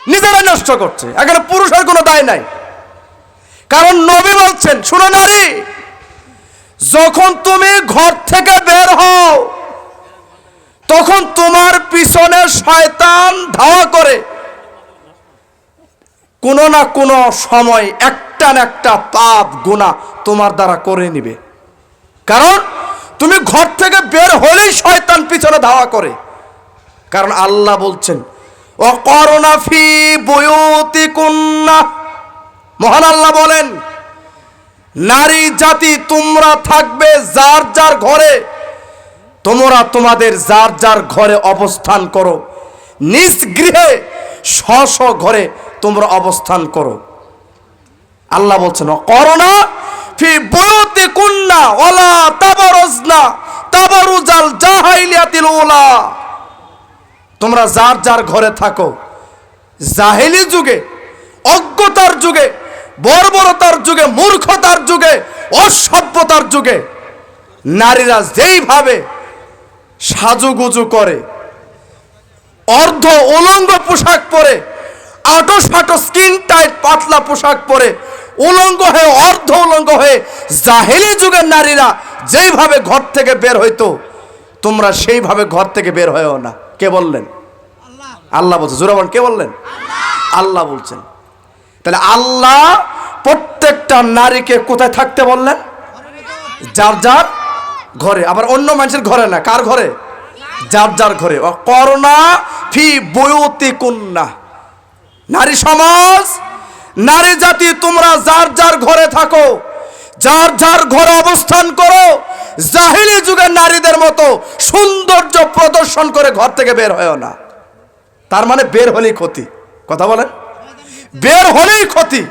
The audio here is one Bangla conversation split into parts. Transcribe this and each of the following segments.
নিজেরাই নষ্ট করছে। এখানে পুরুষের কোনো দায় নাই। কারণ নবী বলছেন, শুনো নারী, যখন তুমি ঘর থেকে বের হও, তখন তোমার পিছনে শয়তান ধাওয়া করে। কোনো না কোনো সময় একটা না একটা পাপ গুণা তোমার দ্বারা করে নিবে। কারণ তুমি ঘর থেকে বের হলেই শয়তান পিছনে ধাওয়া করে। কারণ আল্লাহ বলছেন ও করোনা ফি বয়তি কন্যা মহান আল্লাহ বলেন, নারী জাতি তোমরা থাকবে যার যার ঘরে, তোমরা তোমাদের যার যার ঘরে অবস্থান করো। নিজ গৃহে স্ব ঘরে তোমরা অবস্থান করো। আল্লাহ বলছেন করোনা ফি বয়তে কুন্না ওলা তাবারজনা, তাবারুজাল জাহাইলিয়াতিল ওলা তোমরা যার যার ঘরে থাকো, জাহেলি যুগে, অজ্ঞতার যুগে, বর্বরতার যুগে, মূর্খতার যুগে, অসভ্যতার যুগে, নারীরা যেইভাবে সাজুগুজু করে, অর্ধ উলঙ্গ পোশাক পরে আটো সাটো স্কিন টাইট পাতলা পোশাক পরে, উলঙ্গ হয়ে, অর্ধ উলঙ্গ হয়ে, জাহেলি যুগের নারীরা যেইভাবে ঘর থেকে বের হইতো, তোমরা সেইভাবে ঘর থেকে বের হয়েও না। কে বললেন? আল্লাহ বলছে জোরাবান কে বললেন? আল্লাহ বলছেন। তাহলে আল্লাহ প্রত্যেকটা নারীকে কোথায় থাকতে বললেন? যার যার ঘরে। আবার অন্য মানুষের ঘরে না, কার ঘরে? যার যার ঘরে। করোনা ফি বয়তি কন্যা নারী সমাজ, নারী জাতি, তোমরা যার যার ঘরে থাকো, যার যার ঘরে অবস্থান করো জাহিলি যুগের নারীদের মতো সৌন্দর্য প্রদর্শন করে ঘর থেকে বের হয় না। তার মানে বের হলেই ক্ষতি। কথা বলেন? বের হলেই ক্ষতি।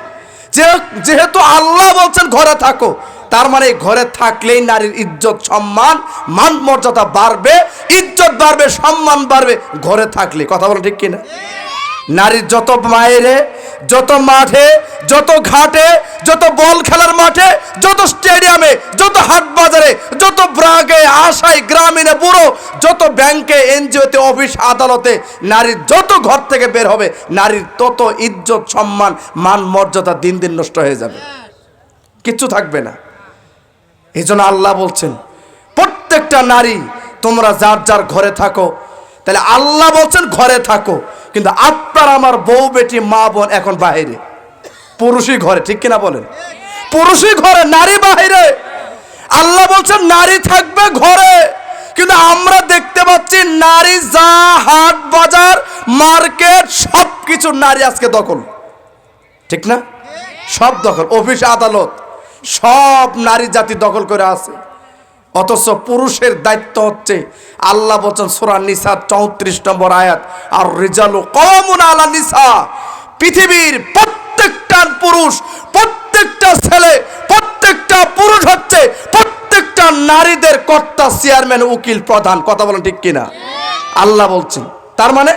যে, যেহেতু আল্লাহ বলছেন ঘরে থাকো, তার মানে ঘরে থাকলেই নারীর ইজ্জত, সম্মান, মান মর্যাদা বাড়বে, ইজ্জত বাড়বে, সম্মান বাড়বে, ঘরে থাকলে। কথা বলেন ঠিক কিনা? নারীর যত মায়েরে, যত মাঠে, যত ঘাটে, যত বল খেলার মাঠে, যত স্টেডিয়ামে, যত হাট বাজারে, যত ব্রাগে, আশায়, গ্রামীণে, বুড়ো, যত ব্যাংকে, এনজিওতে, অফিস, আদালতে নারীর যত ঘর থেকে বের হবে, নারীর তত ইজ্জত, সম্মান, মান, মর্যাদা দিন দিন নষ্ট হয়ে যাবে। কিচ্ছু থাকবে না। এই জন্য আল্লাহ বলছেন, প্রত্যেকটা নারী, তোমরা যার যার ঘরে থাকো, তাহলে আল্লাহ বলছেন, ঘরে থাকো। কিন্তু আপনার আমার বউ, বেটি, মা, বোন এখন বাইরে পুরুষই ঘরে, ঠিক কিনা বলেন? পুরুষই ঘরে, নারী বাহিরে। আল্লাহ বলছেন নারী থাকবে ঘরে। কিন্তু আমরা দেখতে পাচ্ছি, নারী যা হাট, বাজার, মার্কেট সব কিছু নারী আজকে দখল। ঠিক না? সব দখল, অফিস আদালত, সব নারী জাতি দখল করে আছে। অথচ পুরুষের দায়িত্ব হচ্ছে আল্লাহ বলছেন সুরা নিসা চৌত্রিশ নম্বর আয়াত আর রিজালু কমন আলা নিসা পৃথিবীর প্রত্যেকটা পুরুষ, প্রত্যেকটা ছেলে, প্রত্যেকটা পুরুষ হচ্ছে প্রত্যেকটা নারীদের কর্তা, চেয়ারম্যান, উকিল, প্রধান। কথা বলেন ঠিক কিনা? আল্লাহ বলছেন। তার মানে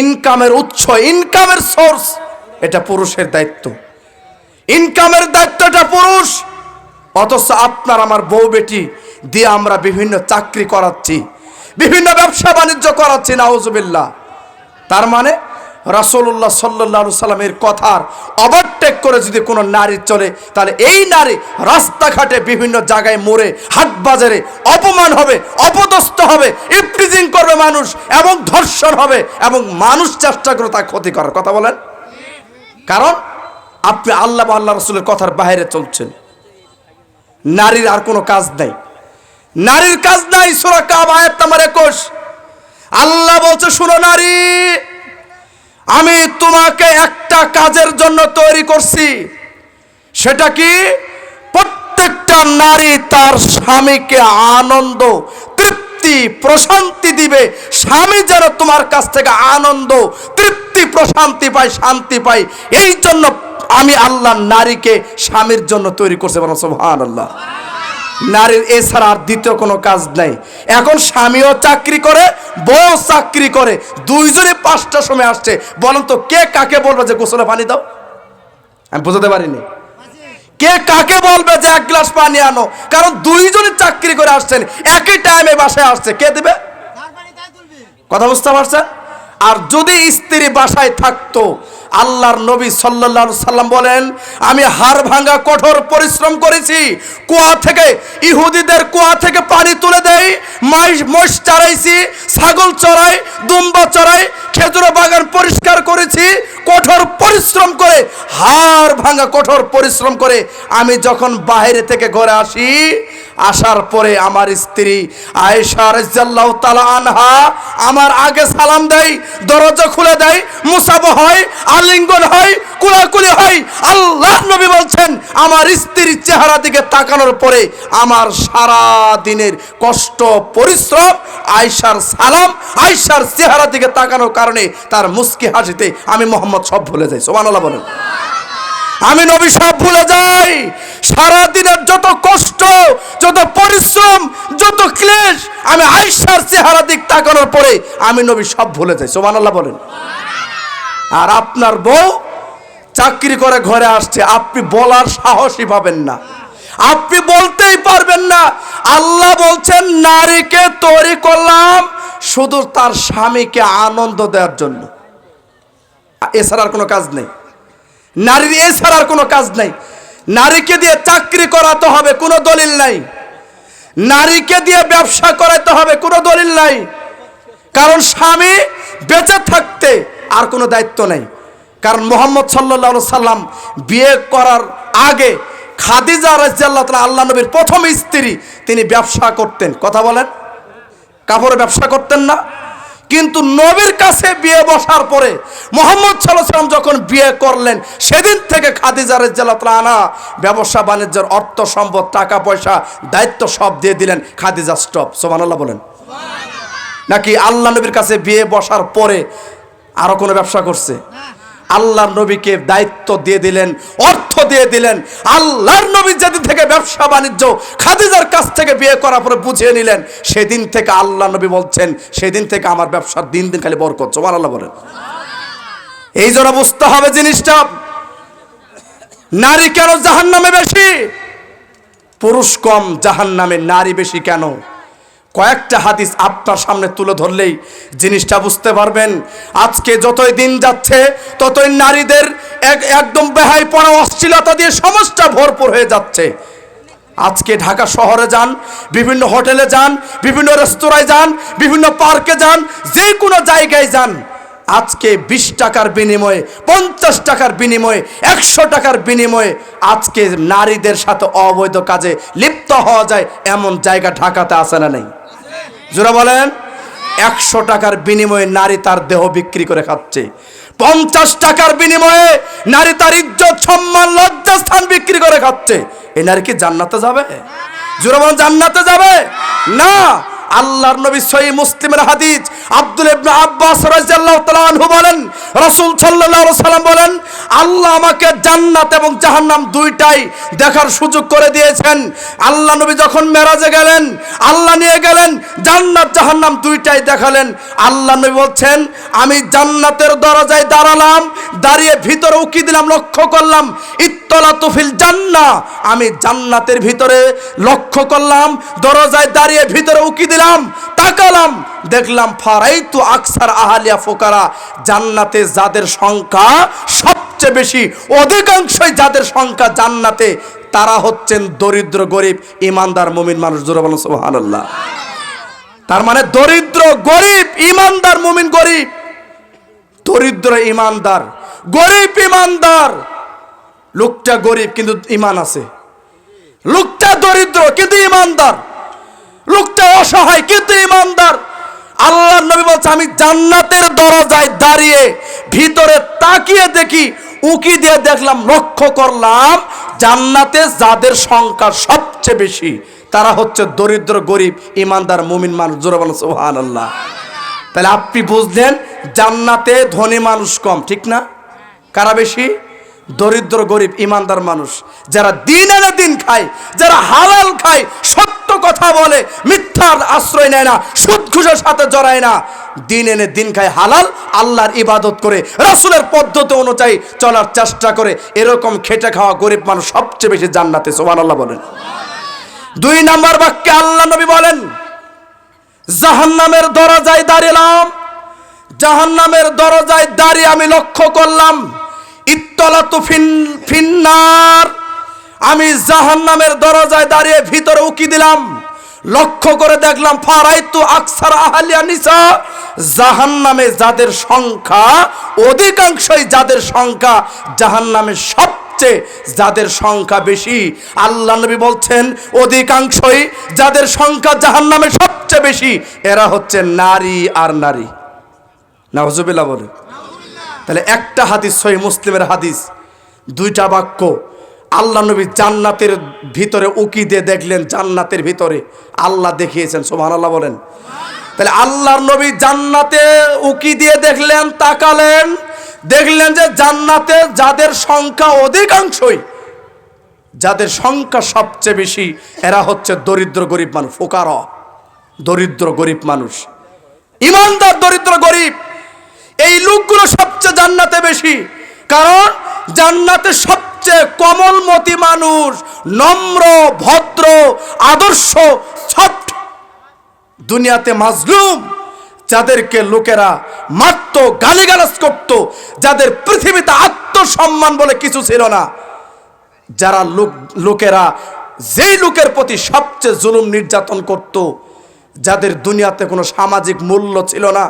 ইনকামের উৎস, ইনকামের সোর্স, এটা পুরুষের দায়িত্ব। ইনকামের দায়িত্বটা পুরুষ অথচ আপনার আমার বউ বেটি দিয়ে আমরা বিভিন্ন চাকরি করাচ্ছি, বিভিন্ন ব্যবসা বাণিজ্য করাচ্ছি, নাউজুবিল্লাহ। তার মানে রাসূলুল্লাহ সাল্লাল্লাহু সাল্লামের কথার ওভারটেক করে যদি কোনো নারী চলে, তাহলে এই নারী রাস্তাঘাটে বিভিন্ন জায়গায় মোড়ে হাট বাজারে অপমান হবে, অপদস্থ হবে, ইফটিজিং করবে মানুষ এবং ধর্ষণ হবে এবং মানুষ চেষ্টা করে তার ক্ষতি করার কথা বলেন। কারণ আপনি আল্লাহ আল্লাহ রসুলের কথার বাইরে চলছেন। নারীর আর কোনো কাজ নাই। নারীর কাজ নাই, সুরা কাব, আয়াত নাম্বার একুশ। আল্লাহ বলছে, শুনো নারী, আমি তোমাকে একটা কাজের জন্য তৈরি করছি। সেটা কি? প্রত্যেকটা নারী তার স্বামীকে আনন্দ, তৃপ্তি, প্রশান্তি দিবে। স্বামী যেন তোমার কাছ থেকে আনন্দ, তৃপ্তি, প্রশান্তি পায়, শান্তি পায়, এই জন্য আমি আল্লাহ নারীকে স্বামীর জন্য তৈরি করছে বলো সোহান আল্লাহ নারীর এছাড়া আর দ্বিতীয় কোনো কাজ নাই। এখন স্বামীও চাকরি করে বউ চাকরি করে দুইজনে পাঁচটার সময় আসছে। বলেন তো, কে কাকে বলবে যে গোসলে পানি দাও? আমি বুঝতে পারিনি। কে কাকে বলবে যে এক গ্লাস পানি আনো? কারণ দুইজনে চাকরি করে আসছেন, একই টাইমে বাসায় আসছে। কে দেবে? কথা বুঝতে পারছেন? আর যদি স্ত্রী বাসায় থাকতো আল্লাহর নবী সাল্লাল্লাহু সাল্লাম বলেন, আমি হাড় ভাঙা কঠোর পরিশ্রম করেছি। কুয়া থেকে, ইহুদিদের কুয়া থেকে পানি তুলে দেই মোষ চড়াইছি ছাগল চড়াই, দুম্বা চড়াই, খেজুর বাগান পরিষ্কার করেছি, কঠোর পরিশ্রম করে, হাড় ভাঙা কঠোর পরিশ্রম করে আমি যখন বাইরে থেকে ঘরে আসি আসার পরে আমার স্ত্রী তাআলা আনহা আমার আগে সালাম দেয়, দরজা খুলে দেয়, মুসাব হয়, আলিঙ্গন হয়, কুলাকুলি হয়। আল্লাহ নবী বলছেন, আমার স্ত্রীর চেহারা দিকে তাকানোর পরে আমার সারা দিনের কষ্ট, পরিশ্রম আয়সার সালাম আয়সার চেহারা দিকে তাকানোর কারণে তার মুস্কি হাসিতে আমি মোহাম্মদ সব ভুলে যাই। সোমানুল্লাহ বলেন। আমি নবী সব ভুলে সারা দিনের যত কষ্ট, যত পরিশ্রম, যত ক্লেশ, আমি আয়সার চেহারা দিক তাকানোর পরে আমি নবী সব ভুলে যাই। সোমান আল্লাহ বলেন। আর আপনার বউ চাকরি করে ঘরে আসছে, আপনি বলার সাহসই পাবেন না। আপনি বলতেই পারবেন না, আল্লাহ বলছেন, নারীকে তৈরি করলাম শুধু তার স্বামীকে আনন্দ দেওয়ার জন্য। এছাড়া আর কোনো কাজ নেই। নারীর এছাড়া আর কোনো কাজ নাই। নারীকে দিয়ে চাকরি করাতে হবে, কোনো দলিল নাই। নারীকে দিয়ে ব্যবসা করাতে হবে, কোনো দলিল নাই। কারণ স্বামী বেঁচে থাকতে আর কোনো দায়িত্ব নেই। কারণ মোহাম্মদ সাল্লাহ সাল্লাম বিয়ে করার আগে খাদিজা রাজিয়াল্লাহ তাআলা আল্লাহ নবীর প্রথম স্ত্রী তিনি ব্যবসা করতেন। কথা বলেন? কাপড়ের ব্যবসা করতেন না? কিন্তু নবীর কাছে বিয়ে বসার পরে মোহাম্মদ সাল্লাম যখন বিয়ে করলেন সেদিন থেকে খাদিজা রাজ্জাল্লাহ আনা ব্যবসা বাণিজ্যের অর্থ সম্পদ টাকা পয়সা দায়িত্ব সব দিয়ে দিলেন। খাদিজা স্টপ সোমানাল্লাহ বলেন। নাকি আল্লাহ নবীর কাছে বিয়ে বসার পরে আরও কোনো ব্যবসা করছে? আল্লাহর নবীকে দায়িত্ব দিয়ে দিলেন, অর্থ দিয়ে দিলেন, আল্লাহর নবী যেদিন থেকে ব্যবসা বাণিজ্য খাদিজার কাছ থেকে বিয়ে করার পরে বুঝিয়ে নিলেন, সেদিন থেকে আল্লাহ নবী বলছেন, সেদিন থেকে আমার ব্যবসার দিন দিন খালি বরকত জোমান আল্লাহ বলেন। এই জন্য বুঝতে হবে জিনিসটা, নারী কেন জাহান নামে বেশি? পুরুষ কম জাহান নামে নারী বেশি কেন? কয়েকটা হাদিস আপনার সামনে তুলে ধরলেই জিনিসটা বুঝতে পারবেন। আজকে যতই দিন যাচ্ছে, ততই নারীদের এক, একদম বেহাই পড়া অশ্লীলতা দিয়ে সমাজটা ভরপুর হয়ে যাচ্ছে। আজকে ঢাকা শহরে যান, বিভিন্ন হোটেলে যান, বিভিন্ন রেস্তোরাঁয় যান, বিভিন্ন পার্কে যান যে কোনো জায়গায় যান, আজকে বিশ টাকার বিনিময়ে, পঞ্চাশ টাকার বিনিময়ে, একশো টাকার বিনিময়ে আজকে নারীদের সাথে অবৈধ কাজে লিপ্ত হওয়া যায়, এমন জায়গা ঢাকাতে আসে না নেই। জোরা বলেন, একশো টাকার বিনিময়ে নারী তার দেহ বিক্রি করে খাচ্ছে। পঞ্চাশ টাকার বিনিময়ে নারী তার ইজ্জত, সম্মান, লজ্জা স্থান বিক্রি করে খাচ্ছে। এই নারী কি জান্নাতে যাবে? জোরা বলেন, জান্নাতে যাবে? না আল্লাহর নবী সহি মুসলিমের হাদিস আব্দুল ইবনে আব্বাস রাদিয়াল্লাহু তাআলা আনহু বলেন, রাসূল সাল্লাল্লাহু আলাইহি সাল্লাম বলেন, আল্লাহ আমাকে জান্নাত এবং জাহান্নাম দুইটাই দেখার সুযোগ করে দিয়েছেন। আল্লাহ নবী যখন মেরাজে গেলেন, আল্লাহ নিয়ে গেলেন, জান্নাত জাহান্নাম দুইটাই দেখালেন। আল্লাহ নবী বলছেন, আমি জান্নাতের দরজায় দাঁড়ালাম, দাঁড়িয়ে ভিতরে উকি দিলাম, লক্ষ্য করলাম ইত্তলা তুফিল জান্না। আমি জান্নাতের ভিতরে লক্ষ্য করলাম, দরজায় দাঁড়িয়ে ভিতরে উকি দিলাম, তাকালাম, দেখলাম ফারাইতু আকসার আহালিয়া ফোকারা। জান্নাতে যাদের সংখ্যা সবচেয়ে বেশি, অধিকাংশই যাদের সংখ্যা জান্নাতে, তারা হচ্ছেন দরিদ্র গরিব, ইমানদার মুমিন মানুষ। জোরে বলেন, সুবহানাল্লাহ। তার মানে দরিদ্র গরিব, ইমানদার মুমিন গরিব। দরিদ্র ইমানদার, গরিব ইমানদার। লোকটা গরিব কিন্তু ইমান আছে। লোকটা দরিদ্র কিন্তু ইমানদার লোকটা অসহায় কিন্তু ইমানদার আল্লাহর নবী বলছে, আমি জান্নাতের দরজায় দাঁড়িয়ে ভিতরে তাকিয়ে দেখি, উকি দিয়ে দেখলাম, লক্ষ্য করলাম জান্নাতে যাদের সংখ্যা সবচেয়ে বেশি, তারা হচ্ছে দরিদ্র, গরিব ইমানদার মুমিন মানুষ। জোরে বলেন সোহান আল্লাহ তাহলে আপনি বুঝলেন, জান্নাতে ধনী মানুষ কম, ঠিক না? কারা বেশি? দরিদ্র, গরিব, ইমানদার মানুষ, যারা দিন এনে দিন খায়, যারা হালাল খায়, সত্য কথা বলে, মিথ্যার আশ্রয় নেয় না, সুদ ঘুষের সাথে জড়ায় না, দিন এনে দিন খায় হালাল, আল্লাহর ইবাদত করে, রাসূলের পদ্ধতি অনুযায়ী চলার চেষ্টা করে, এরকম খেটে খাওয়া গরিব মানুষ সবচেয়ে বেশি জান্নাতে, সুবহানাল্লাহ বলেন। দুই নাম্বার বাক্যে আল্লাহ নবী বলেন, জাহান্নামের দরজায় দাঁড়িলাম, জাহান্নামের দরজায় দাঁড়িয়ে আমি লক্ষ্য করলাম ফিন, ফিন্নার। আমি জাহান্নামের দরজায় দাঁড়িয়ে ভিতরে উকি দিলাম। লক্ষ্য করে দেখলাম, ফারাইতু আকসার আহালিয়া নিসা। জাহান্নামে যাদের সংখ্যা, অধিকাংশই যাদের সংখ্যা জাহান্নামে সবচেয়ে যাদের সংখ্যা বেশি। আল্লাহ নবী বলছেন, অধিকাংশই যাদের সংখ্যা জাহান্নামে সবচেয়ে বেশি, এরা হচ্ছে নারী আর নারী। নাহজুবিল্লাহ বলে তাহলে একটা হাদিস সহি মুসলিমের হাদিস, দুইটা বাক্য। আল্লাহ নবী জান্নাতের ভিতরে উকি দিয়ে দেখলেন, জান্নাতের ভিতরে আল্লাহ দেখিয়েছেন সোমান আল্লাহ বলেন। তাহলে আল্লাহর নবী জান্নাতে উকি দিয়ে দেখলেন, তাকালেন, দেখলেন যে জান্নাতে যাদের সংখ্যা অধিকাংশই, যাদের সংখ্যা সবচেয়ে বেশি, এরা হচ্ছে দরিদ্র গরিব মানুষ, ফোকার, দরিদ্র গরিব মানুষ। ইমানদার দরিদ্র গরিব এই লোকগুলো সবচেয়ে জান্নাতে বেশি। কারণ জান্নাতে সবচেয়ে কমলমতি মানুষ, নম্র, ভদ্র, আদর্শ সফট দুনিয়াতে মাজলুম, যাদেরকে লোকেরা মারত, গালিগালাজ করত, যাদের পৃথিবীতে আত্মসম্মান বলে কিছু ছিল না। যারা লোক, লোকেরা যেই লোকের প্রতি সবচেয়ে জুলুম নির্যাতন করত, যাদের দুনিয়াতে কোনো সামাজিক মূল্য ছিল না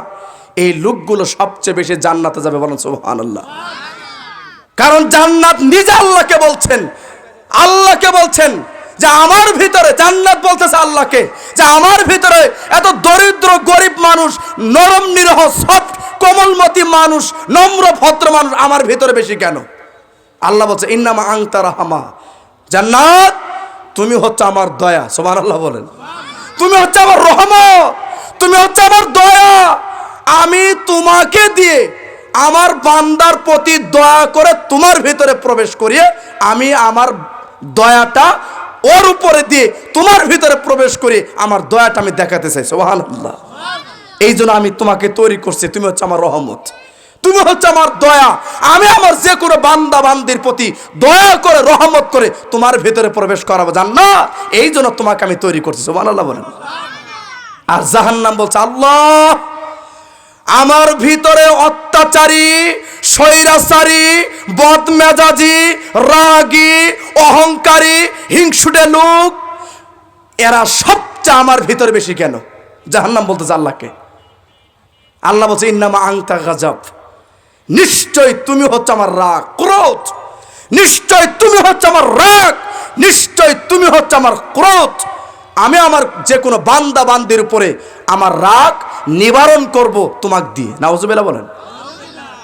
এই লোকগুলো সবচেয়ে বেশি জান্নাতে যাবে বলেন সুবহানাল্লাহ। কারণ জান্নাত নিজে আল্লাহকে বলছেন আল্লাহকে বলছেন যে আমার ভিতরে, জান্নাত বলতেছে আল্লাহকে, যে আমার ভিতরে এত দরিদ্র, গরিব মানুষ, নরম, নিরহ সফট কোমলমতি মানুষ, নম্র, ভদ্র মানুষ আমার ভিতরে বেশি কেন? আল্লাহ বলছে, ইন্নামা আংতা রাহামা। জান্নাত, তুমি হচ্ছে আমার দয়া সোমান আল্লাহ বলেন। তুমি হচ্ছে আমার রহমত, তুমি হচ্ছে আমার দয়া। আমি তোমাকে দিয়ে আমার বান্দার প্রতি দয়া করে তোমার ভিতরে প্রবেশ করিয়ে আমি আমার দয়াটা ওর উপরে দিয়ে তোমার ভিতরে প্রবেশ করে আমার দয়াটা আমি দেখাতে চাই। সোহানাল্লাহ এই জন্য আমি তোমাকে তৈরি করছি। তুমি হচ্ছে আমার রহমত। তুমি হচ্ছে আমার দয়া। আমি আমার যে কোনো বান্দা বান্দির প্রতি দয়া করে, রহমত করে তোমার ভিতরে প্রবেশ করাবো। জান না? এই জন্য তোমাকে আমি তৈরি করছি। সোহান আল্লাহ বলেন। আর জাহান্নাম বলছে, আল্লাহ আমার ভিতরে অত্যাচারী, স্বৈরাচারী, বদমেজাজি, রাগী, অহংকারী, হিংসুটে লোক, এরা সবচেয়ে আমার ভিতরে বেশি কেন? জাহান্নাম বলতেছে আল্লাহকে। আল্লাহ বলছে, ইন্নামা আংতা গাজব। নিশ্চয় তুমি হচ্ছে আমার রাগ, ক্রোধ। নিশ্চয় তুমি হচ্ছে আমার রাগ। নিশ্চয় তুমি হচ্ছে আমার ক্রোধ। আমি আমার যে কোনো বান্দা বান্দির উপরে আমার রাগ নিবারণ করব তোমাক দিয়ে। নাওজুবেলা বলেন।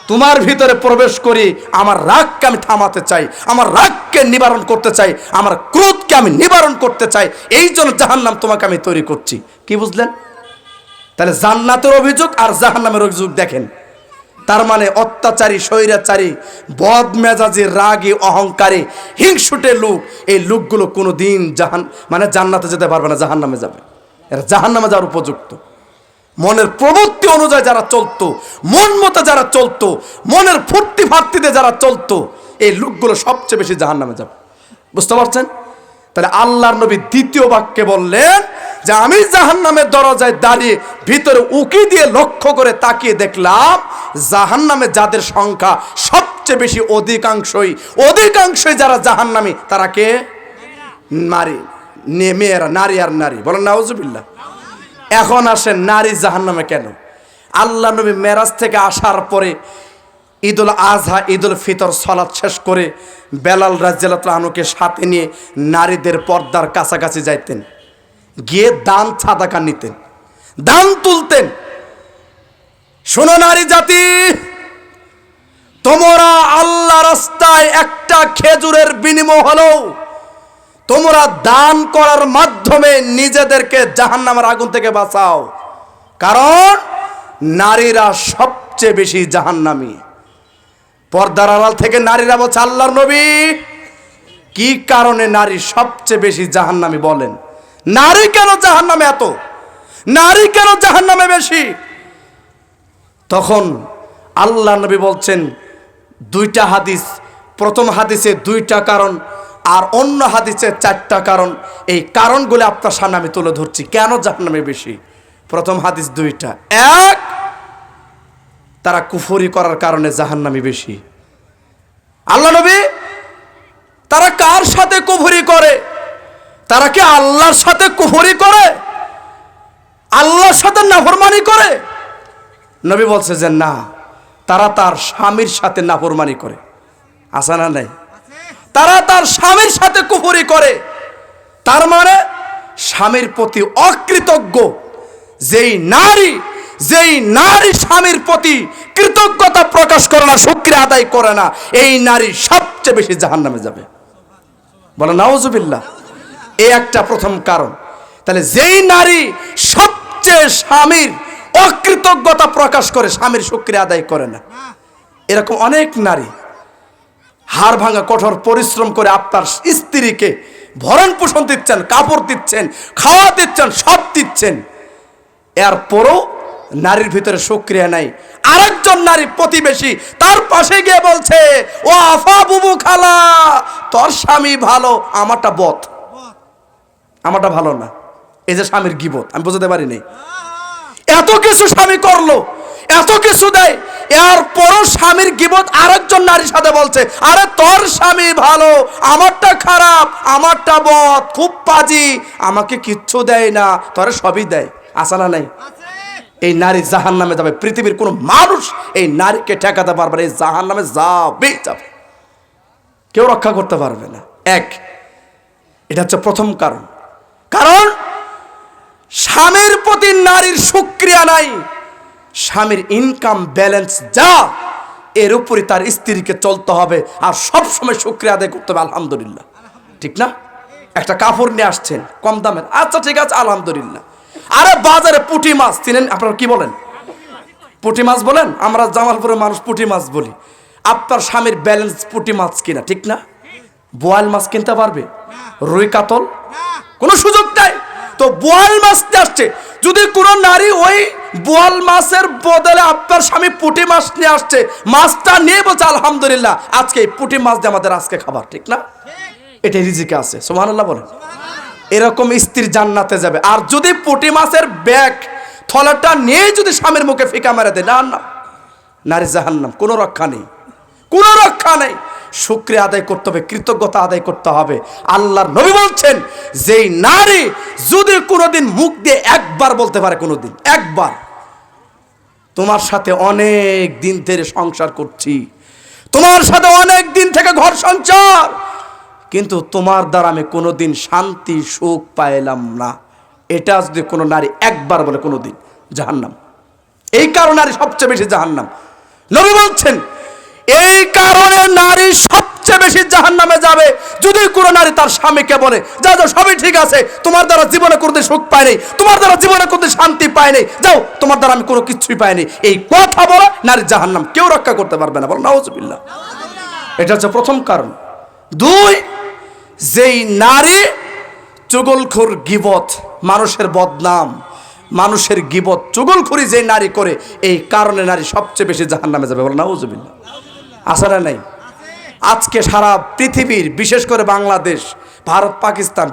তোমার ভিতরে প্রবেশ করি, আমার রাগকে আমি থামাতে চাই, আমার রাগকে নিবারণ করতে চাই, আমার ক্রোধকে আমি নিবারণ করতে চাই, এই জন্য জাহান্নাম তোমাকে আমি তৈরি করছি। কি বুঝলেন? তাহলে জান্নাতের অভিযোগ আর জাহান্নামের অভিযোগ দেখেন। তার মানে অত্যাচারী, স্বৈরাচারী বদ মেজাজি রাগী, অহংকারী, হিংসুটে লোক, এই লোকগুলো কোনো দিন জাহান মানে জান্নাতে যেতে পারবে না, জাহান্নামে যাবে। এরা জাহান্নামে যাওয়ার উপযুক্ত। মনের প্রবৃত্তি অনুযায়ী যারা চলতো, মন মতো যারা চলতো, মনের ফুর্তি ফার্তিতে যারা চলতো, এই লোকগুলো সবচেয়ে বেশি জাহান্নামে যাবে। বুঝতে পারছেন? তাহলে আল্লাহর নবী দ্বিতীয় বাক্যে বললেন যে, আমি জাহান জাহান্নামের দরজায় দাঁড়িয়ে ভিতরে উকি দিয়ে লক্ষ্য করে তাকিয়ে দেখলাম, জাহান্নামে যাদের সংখ্যা সবচেয়ে বেশি অধিকাংশই অধিকাংশই যারা জাহান্নামী, তারা কে? নারী। মেয়েরা, নারী আর নারী। বলেন, নাউজুবিল্লাহ। এখন আসে নারী জাহান্নামে কেন? আল্লাহ নবী মেরাজ থেকে আসার পরে ঈদুল আজহা, ঈদুল ফিতর সলাৎ শেষ করে বেলাল রাজ্জালাত আনুকে সাথে নিয়ে নারীদের পর্দার কাছাকাছি যাইতেন। গিয়ে দান ছাদাকা নিতেন, দান তুলতেন। শোনো নারী জাতি, তোমরা আল্লাহ রাস্তায় একটা খেজুরের বিনিময় হলো। তোমরা দান করার মাধ্যমে নিজেদেরকে জাহান্নামের আগুন থেকে বাঁচাও। কারণ নারীরা সবচেয়ে বেশি জাহান্নামী। পর্দার আড়াল থেকে নারীরা বলছে, আল্লাহর নবী, কি কারণে নারী সবচেয়ে বেশি জাহান্নামী বলেন? নারী কেন জাহান্নামে এত? নারী কেন জাহান্নামে বেশি? তখন আল্লাহ নবী বলছেন, দুইটা হাদিস। প্রথম হাদিসে দুইটা কারণ। আর অন্য হাদিসে চারটা কারণ। এই কারণগুলো আপনার সামনে আমি তুলে ধরছি। কেন জাহান্নামে বেশি? প্রথম হাদিস দুইটা। এক, তারা কুফরি করার কারণে জাহান্নামি বেশি। আল্লাহ নবী, তারা কার সাথে কুফরি করে? তারা কি আল্লাহর সাথে কুফরি করে? আল্লাহর সাথে নাফরমানি করে? নবী বলছে যে না, তারা তার স্বামীর সাথে নাফরমানি করে। আসা না নাই? তারা তার স্বামীর সাথে কুফরি করে। তার মানে স্বামীর প্রতি অকৃতজ্ঞ। যেই নারী যেই নারী স্বামীর প্রতি কৃতজ্ঞতা প্রকাশ করে না শুক্রিয়া আদায় করে না, এই নারী সবচেয়ে বেশি জাহান্নামে যাবে। বলো নাওজুবিল্লাহ এই একটা প্রথম কারণ। তাহলে যেই নারী সবচেয়ে স্বামীর অকৃতজ্ঞতা প্রকাশ করে, স্বামীর শুক্রিয়া আদায় করে না। এরকম অনেক নারী হাড় ভাঙা কঠোর পরিশ্রম করে আপনার স্ত্রীকে ভরণ পোষণ দিচ্ছেন, কাপড় দিচ্ছেন, খাওয়া দিচ্ছেন, সব দিচ্ছেন। এরপরও নারীর ভিতরে সক্রিয়া নাই। আরেকজন নারী প্রতিবেশী তার পাশে গিয়ে বলছে, ও আফা বুবু খালা, তোর স্বামী ভালো, আমারটা বধ আমারটা ভালো না। এই যে স্বামীর গিবত, আমি বুঝতে পারিনি। এত কিছু স্বামী করল, এত কিছু দেয়, এরপরও স্বামীর গিবত আরেকজন নারীর সাথে বলছে, আরে তোর স্বামী ভালো, আমারটা খারাপ, আমারটা বদ, খুব পাজি, আমাকে কিচ্ছু দেয় না, তোরে সবই দেয়। আসা নাই? এই নারী জাহান নামে যাবে, পৃথিবীর কোনো মানুষ এই নারীকে ঠেকাতে পারবে না, এই জাহান নামে যাবেই যাবে। কেউ রক্ষা করতে পারবে না। এক, এটা হচ্ছে প্রথম কারণ। কারণ স্বামীর প্রতি নারীর সুক্রিয়া নাই, স্বামীর ইনকাম ব্যালেন্স যা, এর উপরে তার স্ত্রীকে চলতে হবে আর সব সময় সুক্রিয়া আদায় করতে হবে, আলহামদুলিল্লাহ। ঠিক না? একটা কাপড় নিয়ে আসছেন, কম দামের। আচ্ছা ঠিক আছে, আলহামদুলিল্লাহ। আরে বাজারে পুঁটি মাছ, চিনেন, আপনারা কি বলেন? পুঁটি মাছ বলেন? আমরা জামালপুরের মানুষ পুঁটি মাছ বলি। আপনার স্বামীর ব্যালেন্স পুঁটি মাছ কিনা, ঠিক না? বোয়াল মাছ কিনতে পারবে? রুই কাতল? কোনো সুযোগ নাই। তো বোয়াল মাছ নিয়ে আসছে। যদি কোনো নারী ওই বোয়াল মাছের বদলে আপনার স্বামী পুঁটি মাছ নিয়ে আসছে, মাছটা নিয়ে বলছে, আলহামদুলিল্লাহ, আজকে এই পুঁটি মাছ দিয়ে আমাদের আজকে খাবার। ঠিক না? এটা রিজিকে আছে। সোমানুল্লাহ বলেন। এরকম স্ত্রীর জান্নাতে যাবে। আর যদি পুঁটি মাছের ব্যাগ থলাটা নিয়ে যদি স্বামীর মুখে ফিকা মেরে দেয় না। নারী জাহান্নাম, কোনো রক্ষা নেই। কোনো রক্ষা নেই। শুক্রিয়া আদায় করতে হবে, কৃতজ্ঞতা আদায় করতে হবে। আল্লাহর নবী বলছেন, যেই নারী যদি কোনোদিন মুখ দিয়ে একবার বলতে পারে, কোনোদিন, একবার, তোমার সাথে অনেক দিন ধরে সংসার করছি, তোমার সাথে অনেক দিন থেকে ঘর সঞ্চার, কিন্তু তোমার দ্বারা আমি কোনোদিন শান্তি, সুখ পাইলাম না। এটা যদি কোনো নারী একবার বলে, কোনোদিন, জাহান্নাম। এই কারণে নারী সবচেয়ে বেশি জাহান্নাম। নবী বলছেন, এই কারণে বেশি জাহান্নামে যাবে। যদি কোনো নারী তার স্বামীকে বলে যা যাও, সবই ঠিক আছে, তোমার দ্বারা জীবনে কোনোদিন সুখ পাই নাই, তোমার দ্বারা জীবনে কোনোদিন শান্তি পাই নাই, যাও, তোমার দ্বারা আমি কোনো কিছুই পাইনি এই কথা বলা নারী জাহান্নাম কেউ রক্ষা করতে পারবে না। বলো, নাউজুবিল্লাহ। এটা হচ্ছে প্রথম কারণ। দুই, যেই নারী চুগলখোর গিবত, মানুষের বদনাম, মানুষের গিবত চুগলখুরি যে নারী করে, এই কারণে নারী সবচেয়ে বেশি জাহান নামে যাবে। বলে, নাউজুবিল্লাহ। আসারা নাই? আজকে সারা পৃথিবীর বিশেষ করে বাংলাদেশ ভারত পাকিস্তান